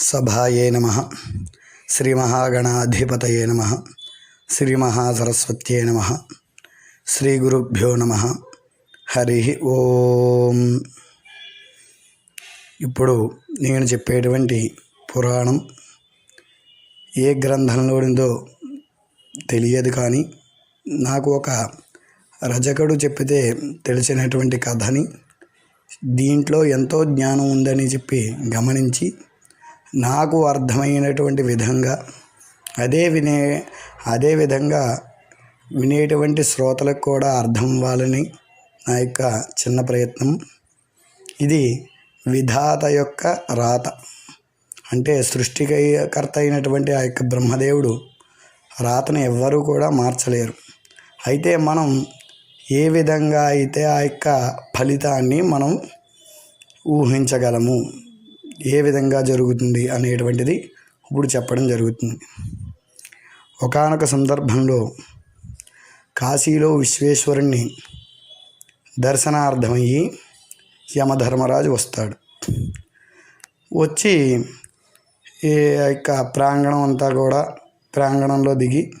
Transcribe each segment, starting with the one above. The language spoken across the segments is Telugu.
సభాయే నమ. శ్రీమహాగణాధిపతయే నమ. శ్రీమహాసరస్వత్యే నమ. శ్రీ గురుభ్యో నమ. హరి ఓం. ఇప్పుడు నేను చెప్పేటువంటి పురాణం ఏ గ్రంథంలోనిదో తెలియదు కానీ నాకు ఒక రజకుడు చెప్పితే తెలిసినటువంటి కథని దీంట్లో ఎంతో జ్ఞానం ఉందని చెప్పి గమనించి నాకు అర్థమైనటువంటి విధంగా అదే వినే అదే విధంగా వినేటువంటి శ్రోతలకు కూడా అర్థం అవ్వాలని నా యొక్క చిన్న ప్రయత్నం. ఇది విధాత యొక్క రాత. అంటే సృష్టికర్త అయినటువంటి ఆ యొక్క బ్రహ్మదేవుడు రాతను ఎవ్వరూ కూడా మార్చలేరు. అయితే మనం ఏ విధంగా అయితే ఆ యొక్క ఫలితాన్ని మనం ఊహించగలము? ఏ విధంగా జరుగుతుంది అనేటువంటిది ఇప్పుడు చెప్పడం జరుగుతుంది. ఒకానొక సందర్భంలో కాశీలో విశ్వేశ్వరుణ్ణి దర్శనార్థమయ్యి యమధర్మరాజు వస్తాడు. వచ్చి ఈ యొక్క ప్రాంగణం అంతా కూడా ప్రాంగణంలో దిగి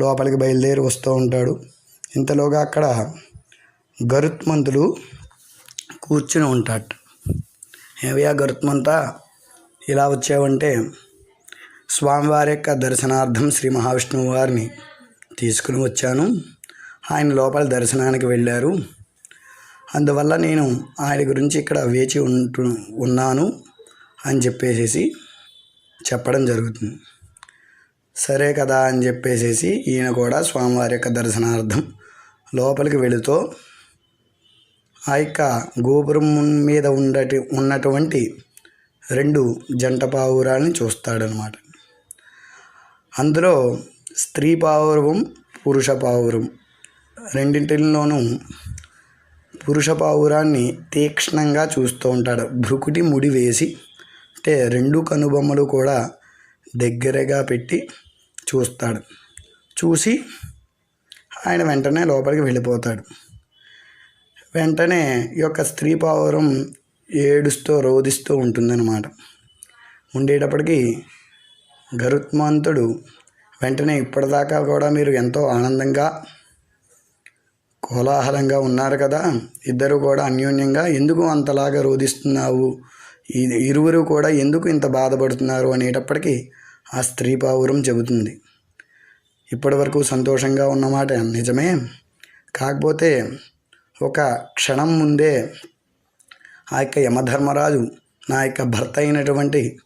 లోపలికి బయలుదేరి వస్తూ ఉంటాడు. ఇంతలోగా అక్కడ గరుత్మంతులు కూర్చుని ఉంటాడు ఏవయ్యా గరుత్మంతా ఇలా వచ్చావంటే స్వామివారి యొక్క దర్శనార్థం శ్రీ మహావిష్ణువు వారిని తీసుకుని వచ్చాను. ఆయన లోపల దర్శనానికి వెళ్ళారు. అందువల్ల నేను ఆయన గురించి ఇక్కడ వేచి ఉంటు ఉన్నాను అని చెప్పేసేసి చెప్పడం జరుగుతుంది. సరే కదా అని చెప్పేసేసి ఈయన కూడా స్వామివారి యొక్క దర్శనార్థం లోపలికి వెళుతూ ఆ యొక్క గోపురం మీద ఉండటి ఉన్నటువంటి రెండు జంట పావురాలని చూస్తాడనమాట అందులో స్త్రీ పావురం పురుష పావురం రెండింటిలోనూ పురుష పావురాన్ని తీక్ష్ణంగా చూస్తూ ఉంటాడు. భృకుటి ముడి వేసి అంటే రెండు కనుబొమ్మలు కూడా దగ్గరగా పెట్టి చూస్తాడు. చూసి ఆయన వెంటనే లోపలికి వెళ్ళిపోతాడు. వెంటనే ఈ యొక్క స్త్రీ పావురం ఏడుస్తూ రోధిస్తూ ఉంటుందన్నమాట. ఉండేటప్పటికి గరుత్మంతుడు వెంటనే ఇప్పటిదాకా కూడా మీరు ఎంతో ఆనందంగా కోలాహలంగా ఉన్నారు కదా. ఇద్దరు కూడా అన్యోన్యంగా ఎందుకు అంతలాగా రోధిస్తున్నావు? ఈ ఇరువురు కూడా ఎందుకు ఇంత బాధపడుతున్నారు? అనేటప్పటికీ ఆ స్త్రీ పావురం చెబుతుంది. ఇప్పటి వరకు సంతోషంగా ఉన్నమాట నిజమే. కాకపోతే ఒక క్షణం ముందే ఆ యొక్క యమధర్మరాజు నా యొక్క భర్త అయినటువంటి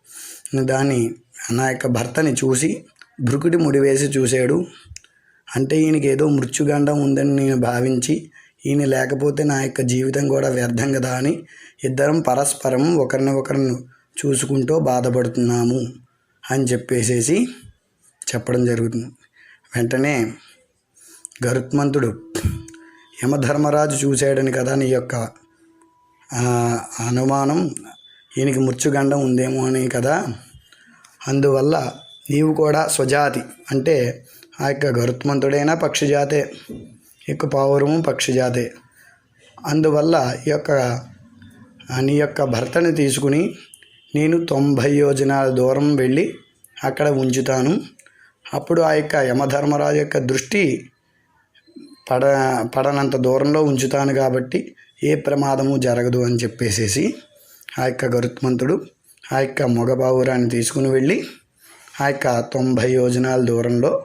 దాన్ని నా యొక్క భర్తని చూసి భృకుడి ముడివేసి చూశాడు. అంటే ఈయనకి ఏదో మృత్యుగండం ఉందని నేను భావించి ఈయన లేకపోతే నా యొక్క జీవితం కూడా వ్యర్థం కదా అని ఇద్దరం పరస్పరం ఒకరిని ఒకరిని చూసుకుంటూ బాధపడుతున్నాము అని చెప్పేసేసి చెప్పడం జరుగుతుంది. వెంటనే గరుత్మంతుడు యమధర్మరాజు చూశాడని కదా నీ యొక్క అనుమానం? ఈయనకి మృత్యుగండం ఉందేమో అని కదా? అందువల్ల నీవు కూడా స్వజాతి అంటే ఆ యొక్క గరుత్మంతుడైనా పక్షిజాతే యొక్క పావురము పక్షిజాతే. అందువల్ల ఈ యొక్క నీ యొక్క భర్తని తీసుకుని నేను తొంభై యోజనాల దూరం వెళ్ళి అక్కడ ఉంచుతాను. అప్పుడు ఆ యొక్క యమధర్మరాజు యొక్క దృష్టి పడ పడనంత దూరంలో ఉంచుతాను కాబట్టి ఏ ప్రమాదము జరగదు అని చెప్పేసేసి ఆ యొక్క గరుత్మంతుడు ఆ యొక్క మగబావురాన్ని తీసుకుని వెళ్ళి ఆ యొక్క తొంభై యోజనాల దూరంలో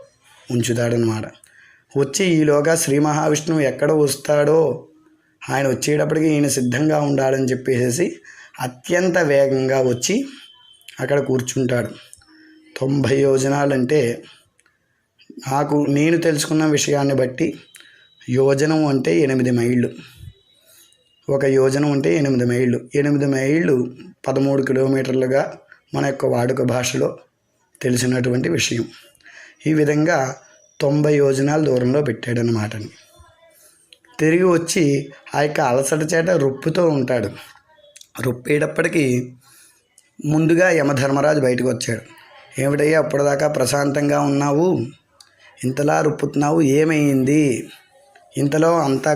ఉంచుతాడనమాట వచ్చి ఈలోగా శ్రీ మహావిష్ణువు ఎక్కడ వస్తాడో ఆయన వచ్చేటప్పటికి ఈయన సిద్ధంగా ఉండాలని చెప్పేసి అత్యంత వేగంగా వచ్చి అక్కడ కూర్చుంటాడు. తొంభై యోజనాలంటే నాకు నేను తెలుసుకున్న విషయాన్ని బట్టి యోజనం అంటే ఎనిమిది మైళ్ళు. ఒక యోజనం అంటే ఎనిమిది మైళ్ళు. ఎనిమిది మైళ్ళు పదమూడు కిలోమీటర్లుగా మన యొక్క వాడుక భాషలో తెలిసినటువంటి విషయం. ఈ విధంగా తొంభై యోజనాల దూరంలో పెట్టాడనమాట తిరిగి వచ్చి ఆ యొక్క అలసట చేట రొప్పుతో ఉంటాడు. రొప్పేటప్పటికీ ముందుగా యమధర్మరాజు బయటకు వచ్చాడు. ఏమిటయ్యా అప్పటిదాకా ప్రశాంతంగా ఉన్నావు? ఇంతలా రుప్పుతున్నావు? ఏమైంది? ఇంతలో అంతా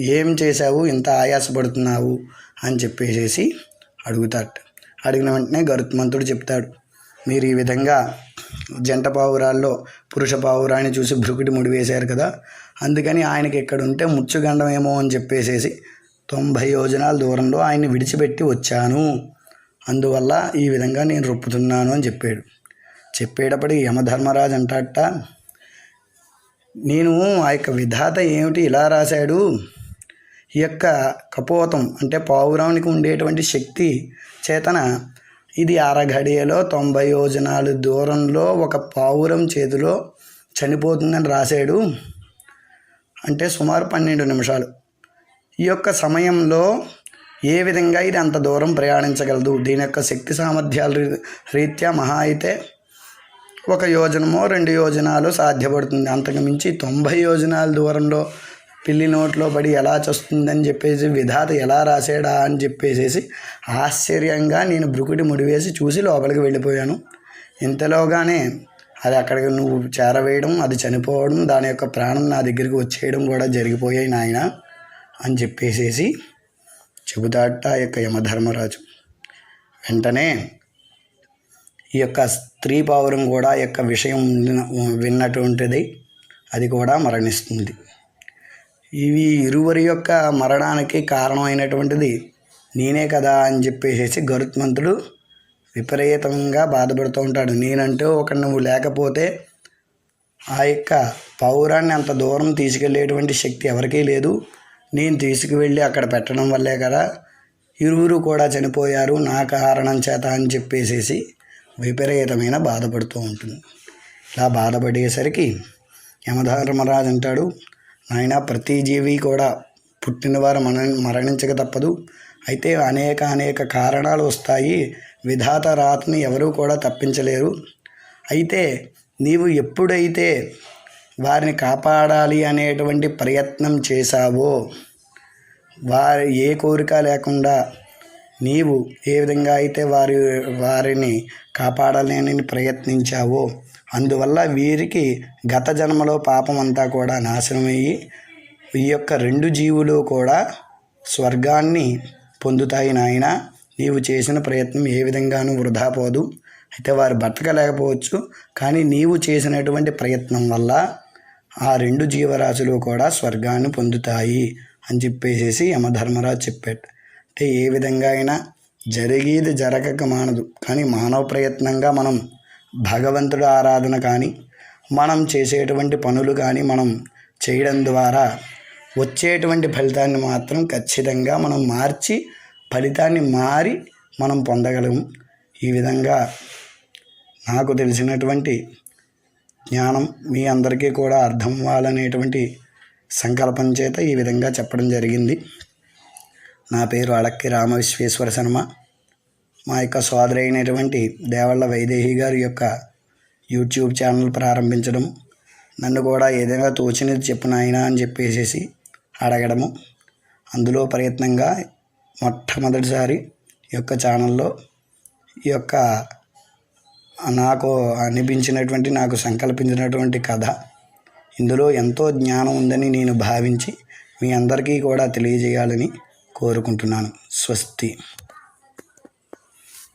ఏం చేశావు? ఇంత ఆయాసపడుతున్నావు? అని చెప్పేసేసి అడుగుతాడు. అడిగిన వెంటనే గరుత్మంతుడు చెప్తాడు. మీరు ఈ విధంగా జంట పావురాల్లో పురుష పావురాన్ని చూసి భృకుటి ముడి వేశారు కదా? అందుకని ఆయనకి ఇక్కడ ఉంటే ముచ్చుగండమేమో అని చెప్పేసేసి తొంభై యోజనాల దూరంలో ఆయన్ని విడిచిపెట్టి వచ్చాను. అందువల్ల ఈ విధంగా నేను రొప్పుతున్నాను అని చెప్పాడు. చెప్పేటప్పటికి యమధర్మరాజు అంటాట నేను ఆ యొక్క విధాత ఏమిటి ఇలా రాశాడు? ఈ యొక్క కపోతం అంటే పావురానికి ఉండేటువంటి శక్తి చేతన ఇది అరఘడియలో తొంభై యోజనాలు దూరంలో ఒక పావురం చేతిలో చనిపోతుందని రాశాడు. అంటే సుమారు పన్నెండు నిమిషాలు. ఈ యొక్క సమయంలో ఏ విధంగా ఇది అంత దూరం ప్రయాణించగలదు? దీని యొక్క శక్తి సామర్థ్యాల రీ- రీత్యా మహా అయితే ఒక యోజనమో రెండు యోజనాలు సాధ్యపడుతుంది. అంతకుమించి తొంభై యోజనాల దూరంలో పిల్లి నోట్లో పడి ఎలా చస్తుందని చెప్పేసి విధాత ఎలా రాసాడా అని చెప్పేసేసి ఆశ్చర్యంగా నేను బ్రుకుటి ముడివేసి చూసి లోపలికి వెళ్ళిపోయాను. ఇంతలోగానే అది అక్కడికి నువ్వు చేరవేయడం అది చనిపోవడం దాని యొక్క ప్రాణం నా దగ్గరికి వచ్చేయడం కూడా జరిగిపోయాయి నాయన అని చెప్పేసేసి చెబుతాట యొక్క యమధర్మరాజు. వెంటనే ఈ యొక్క స్త్రీ పావురం కూడా యొక్క విషయం విన్నటువంటిది. అది కూడా మరణిస్తుంది. ఇవి ఇరువురి యొక్క మరణానికి కారణమైనటువంటిది నేనే కదా అని చెప్పేసి గరుత్మంతుడు విపరీతంగా బాధపడుతూ ఉంటాడు. నేనంటూ ఒక నువ్వు లేకపోతే ఆ యొక్క పౌరాన్ని అంత దూరం తీసుకెళ్ళేటువంటి శక్తి ఎవరికీ లేదు. నేను తీసుకువెళ్ళి అక్కడ పెట్టడం వల్లే కదా ఇరువురు కూడా చనిపోయారు నా కారణం చేత అని చెప్పేసేసి విపరీతమైన బాధపడుతూ ఉంటుంది. ఇలా బాధపడేసరికి యమధర్మరాజు అంటాడు నాయన ప్రతి జీవి కూడా పుట్టినవారు మన మరణించక తప్పదు. అయితే అనేక అనేక కారణాలు వస్తాయి. విధాత రాతని ఎవరూ కూడా తప్పించలేరు. అయితే నీవు ఎప్పుడైతే వారిని కాపాడాలి అనేటువంటి ప్రయత్నం చేశావో వారి ఏ కోరిక లేకుండా నీవు ఏ విధంగా అయితే వారి వారిని కాపాడాలని ప్రయత్నించావో అందువల్ల వీరికి గత జన్మలో పాపం అంతా కూడా నాశనమయ్యి ఈ యొక్క రెండు జీవులు కూడా స్వర్గాన్ని పొందుతాయి నాయన. నీవు చేసిన ప్రయత్నం ఏ విధంగానూ వృధా పోదు. అయితే వారు బతకలేకపోవచ్చు కానీ నీవు చేసినటువంటి ప్రయత్నం వల్ల ఆ రెండు జీవరాశులు కూడా స్వర్గాన్ని పొందుతాయి అని చెప్పేసేసి యమధర్మరాజు చెప్పాడు. అంటే ఏ విధంగా అయినా జరిగేది జరగక మానదు. కానీ మానవ ప్రయత్నంగా మనం భగవంతుడు ఆరాధన కానీ మనం చేసేటువంటి పనులు కానీ మనం చేయడం ద్వారా వచ్చేటువంటి ఫలితాన్ని మాత్రం ఖచ్చితంగా మనం మార్చి ఫలితాన్ని మారి మనం పొందగలము ఈ విధంగా నాకు తెలిసినటువంటి జ్ఞానం మీ అందరికీ కూడా అర్థం అవ్వాలనేటువంటి సంకల్పం చేత ఈ విధంగా చెప్పడం జరిగింది. నా పేరు అడక్కి రామవిశ్వేశ్వర శర్మ. మా యొక్క సోదరి అయినటువంటి దేవళ్ళ వైదేహి గారి యొక్క యూట్యూబ్ ఛానల్ ప్రారంభించడం నన్ను కూడా ఏదైనా తోచినది చెప్పు నాయనా అని చెప్పేసేసి అడగడము. అందులో ప్రయత్నంగా మొట్టమొదటిసారి ఈ యొక్క ఛానల్లో ఈ యొక్క నాకు అనిపించినటువంటి నాకు సంకల్పించినటువంటి కథ ఇందులో ఎంతో జ్ఞానం ఉందని నేను భావించి మీ అందరికీ కూడా తెలియజేయాలని కోరుకుంటున్నాను. స్వస్తి.